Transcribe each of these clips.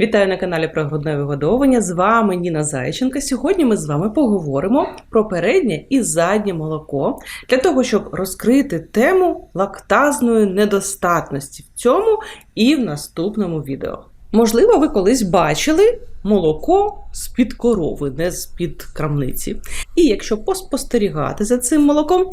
Вітаю на каналі про грудне вигодовування. З вами Ніна Зайченка. Сьогодні ми з вами поговоримо про переднє і заднє молоко для того, щоб розкрити тему лактазної недостатності в цьому і в наступному відео. Можливо, ви колись бачили молоко з-під корови, не з-під крамниці. І якщо поспостерігати за цим молоком,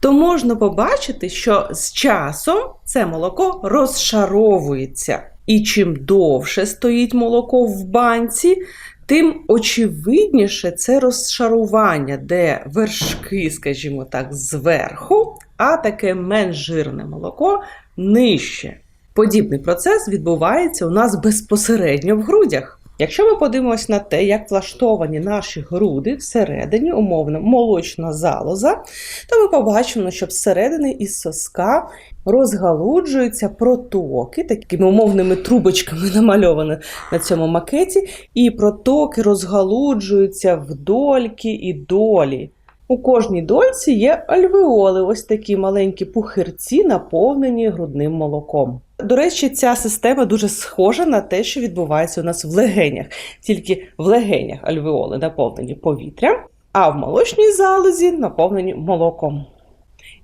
то можна побачити, що з часом це молоко розшаровується. І чим довше стоїть молоко в банці, тим очевидніше це розшарування, де вершки, скажімо так, зверху, а таке менш жирне молоко нижче. Подібний процес відбувається у нас безпосередньо в грудях. Якщо ми подивимося на те, як влаштовані наші груди всередині, умовно, молочна залоза, то ми побачимо, що всередині із соска розгалуджуються протоки, такими умовними трубочками намальовані на цьому макеті, і протоки розгалуджуються вдольки і долі. У кожній дольці є альвеоли, ось такі маленькі пухирці, наповнені грудним молоком. До речі, ця система дуже схожа на те, що відбувається у нас в легенях, тільки в легенях альвеоли наповнені повітрям, а в молочній залозі наповнені молоком.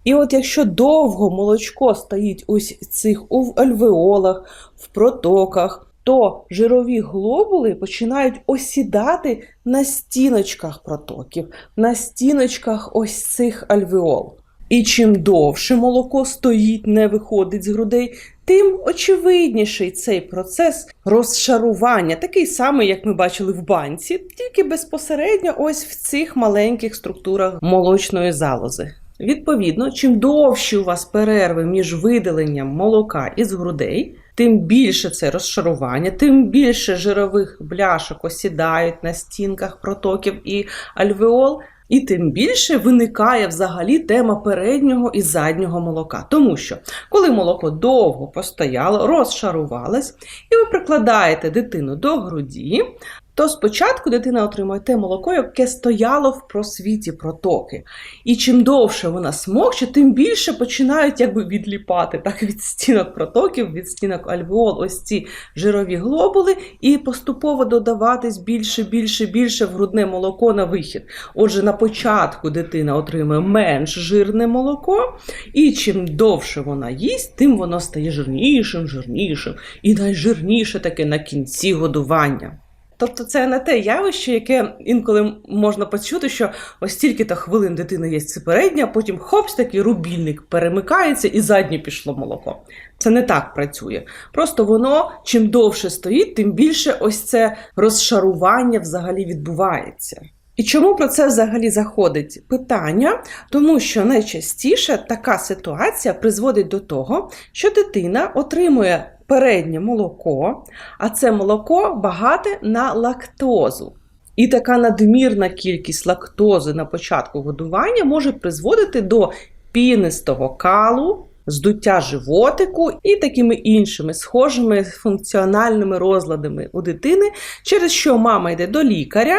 І от якщо довго молочко стоїть ось цих у альвеолах, в протоках, то жирові глобули починають осідати на стіночках протоків, на стіночках ось цих альвеол. І чим довше молоко стоїть, не виходить з грудей, тим очевидніший цей процес розшарування, такий самий, як ми бачили в банці, тільки безпосередньо ось в цих маленьких структурах молочної залози. Відповідно, чим довші у вас перерви між видаленням молока із грудей, тим більше це розшарування, тим більше жирових бляшок осідають на стінках протоків і альвеол, і тим більше виникає взагалі тема переднього і заднього молока. Тому що, коли молоко довго постояло, розшарувалось, і ви прикладаєте дитину до груді, то спочатку дитина отримує те молоко, яке стояло в просвіті протоки. І чим довше вона смокче, тим більше починають якби відліпати так від стінок протоків, від стінок альвеол, ось ці жирові глобули, і поступово додаватись більше, більше, більше в грудне молоко на вихід. Отже, на початку дитина отримує менш жирне молоко, і чим довше вона їсть, тим воно стає жирнішим, жирнішим і найжирніше таке на кінці годування. Тобто це не те явище, яке інколи можна почути, що ось стільки-то хвилин дитина є передня, потім хопс, такий рубільник перемикається і заднє пішло молоко. Це не так працює. Просто воно чим довше стоїть, тим більше ось це розшарування взагалі відбувається. І чому про це взагалі заходить питання? Тому що найчастіше така ситуація призводить до того, що дитина отримує переднє молоко, а це молоко багате на лактозу. І така надмірна кількість лактози на початку годування може призводити до пінистого калу, здуття животику і такими іншими схожими функціональними розладами у дитини, через що мама йде до лікаря.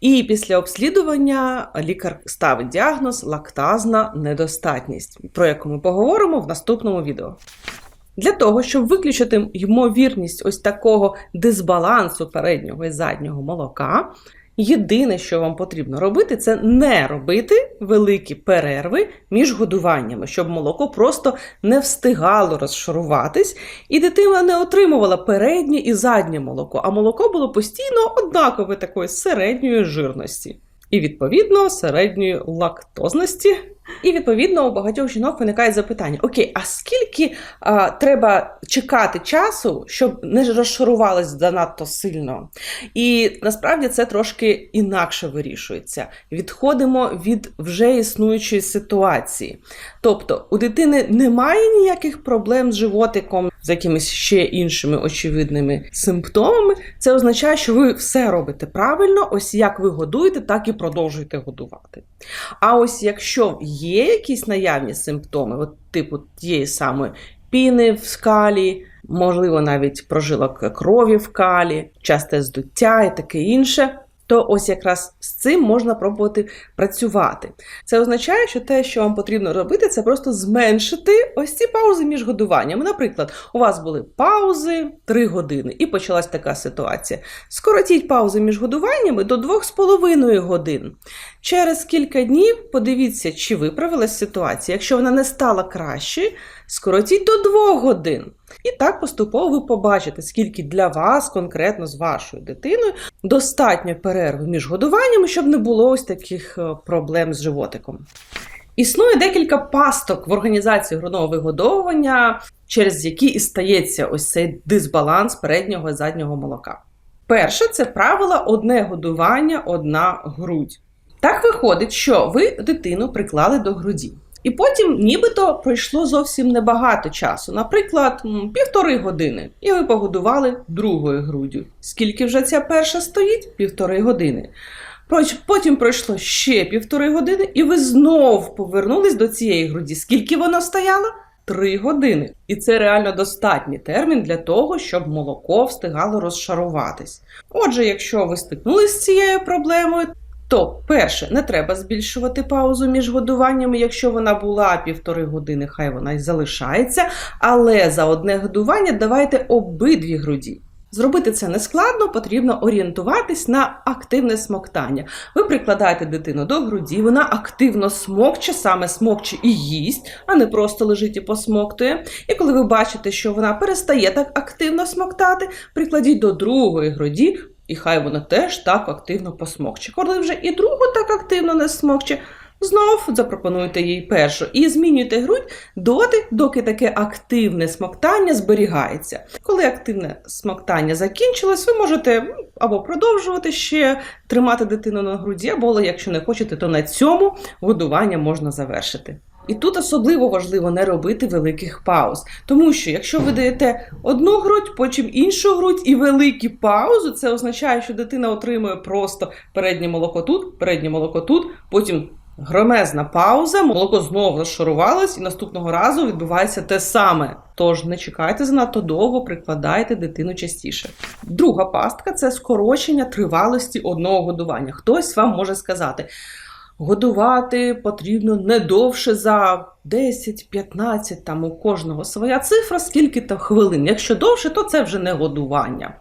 І після обслідування лікар ставить діагноз лактазна недостатність, про яку ми поговоримо в наступному відео. Для того, щоб виключити ймовірність ось такого дисбалансу переднього і заднього молока, єдине, що вам потрібно робити, це не робити великі перерви між годуваннями, щоб молоко просто не встигало розшаруватись, і дитина не отримувала переднє і заднє молоко, а молоко було постійно однакове такої середньої жирності. І, відповідно, середньої лактозності. І відповідно у багатьох жінок виникає запитання: Окей, а скільки а, треба чекати часу, щоб не розшарувалось занадто сильно? І насправді це трошки інакше вирішується. Відходимо від вже існуючої ситуації. Тобто у дитини немає ніяких проблем з животиком, з якимись ще іншими очевидними симптомами. Це означає, що ви все робите правильно, ось як ви годуєте, так і продовжуєте годувати. А ось якщо є якісь наявні симптоми, от типу тієї самої піни в скалі, можливо, навіть прожилок крові в калі, часте здуття і таке інше, то ось якраз з цим можна пробувати працювати. Це означає, що те, що вам потрібно робити, це просто зменшити ось ці паузи між годуваннями. Наприклад, у вас були паузи 3 години, і почалась така ситуація. Скоротіть паузи між годуваннями до 2,5 годин. Через кілька днів подивіться, чи виправилась ситуація. Якщо вона не стала краще, скоротіть до 2 годин. І так поступово ви побачите, скільки для вас, конкретно з вашою дитиною, достатньо перерви між годуваннями, щоб не було ось таких е, проблем з животиком. Існує декілька пасток в організації грудного вигодовування, через які і стається ось цей дисбаланс переднього і заднього молока. Перше це правило одне годування, одна грудь. Так виходить, що ви дитину приклали до груді. І потім, нібито, пройшло зовсім небагато часу, наприклад, півтори години, і ви погодували другою груддю. Скільки вже ця перша стоїть? Півтори години. Потім пройшло ще півтори години, і ви знов повернулись до цієї груді. Скільки вона стояла? Три години. І це реально достатній термін для того, щоб молоко встигало розшаруватись. Отже, якщо ви стикнулись з цією проблемою, то перше, не треба збільшувати паузу між годуваннями. Якщо вона була півтори години, хай вона й залишається. Але за одне годування давайте обидві груді. Зробити це не складно, потрібно орієнтуватись на активне смоктання. Ви прикладаєте дитину до груді, вона активно смокче, саме смокче і їсть, а не просто лежить і посмоктує. І коли ви бачите, що вона перестає так активно смоктати, прикладіть до другої груді, і хай вона теж так активно посмокче. Коли вже і другу так активно не смокче, знов запропонуйте їй першу і змінюйте грудь доти, доки таке активне смоктання зберігається. Коли активне смоктання закінчилось, ви можете або продовжувати ще тримати дитину на груді, або якщо не хочете, то на цьому годування можна завершити. І тут особливо важливо не робити великих пауз, тому що якщо ви даєте одну грудь, потім іншу грудь і великі паузи, це означає, що дитина отримує просто переднє молоко тут, переднє молоко тут, потім громезна пауза, молоко знову розшарувалось, і наступного разу відбувається те саме. Тож не чекайте занадто довго, прикладайте дитину частіше. Друга пастка це скорочення тривалості одного годування. Хтось вам може сказати. Годувати потрібно не довше за 10-15, там у кожного своя цифра, скільки то хвилин. Якщо довше, то це вже не годування.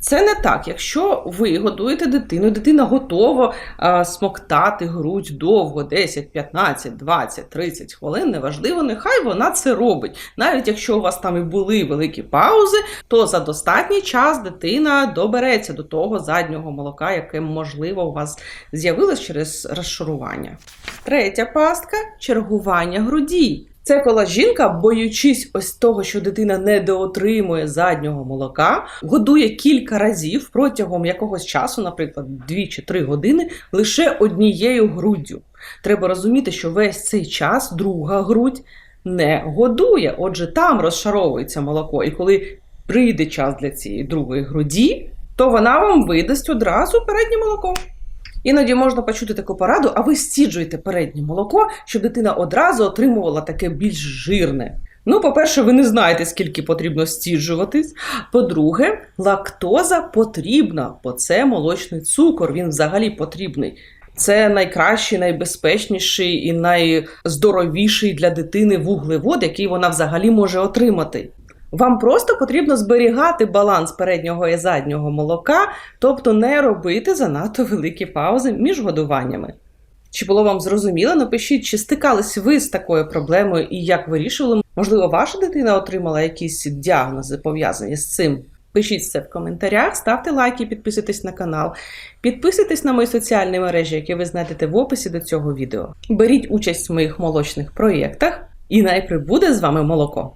Це не так. Якщо ви годуєте дитину, дитина готова а, смоктати грудь довго, 10, 15, 20, 30 хвилин, неважливо, нехай вона це робить. Навіть якщо у вас там і були великі паузи, то за достатній час дитина добереться до того заднього молока, яке можливо у вас з'явилось через розшарування. Третя пастка чергування грудій. Це коли жінка, боючись ось того, що дитина недоотримує заднього молока, годує кілька разів протягом якогось часу, наприклад, 2 чи 3 години, лише однією груддю. Треба розуміти, що весь цей час друга грудь не годує. Отже, там розшаровується молоко. І коли прийде час для цієї другої груді, то вона вам видасть одразу переднє молоко. Іноді можна почути таку пораду, а ви стіджуєте переднє молоко, щоб дитина одразу отримувала таке більш жирне. Ну, по-перше, ви не знаєте, скільки потрібно стіджуватись. По-друге, лактоза потрібна, бо це молочний цукор, він взагалі потрібний. Це найкращий, найбезпечніший і найздоровіший для дитини вуглевод, який вона взагалі може отримати. Вам просто потрібно зберігати баланс переднього і заднього молока, тобто не робити занадто великі паузи між годуваннями. Чи було вам зрозуміло? Напишіть, чи стикались ви з такою проблемою і як вирішували? Можливо, ваша дитина отримала якісь діагнози пов'язані з цим. Пишіть це в коментарях, ставте лайки, підписуйтесь на канал, підписуйтесь на мої соціальні мережі, які ви знайдете в описі до цього відео. Беріть участь в моїх молочних проєктах, і най прибуде з вами молоко!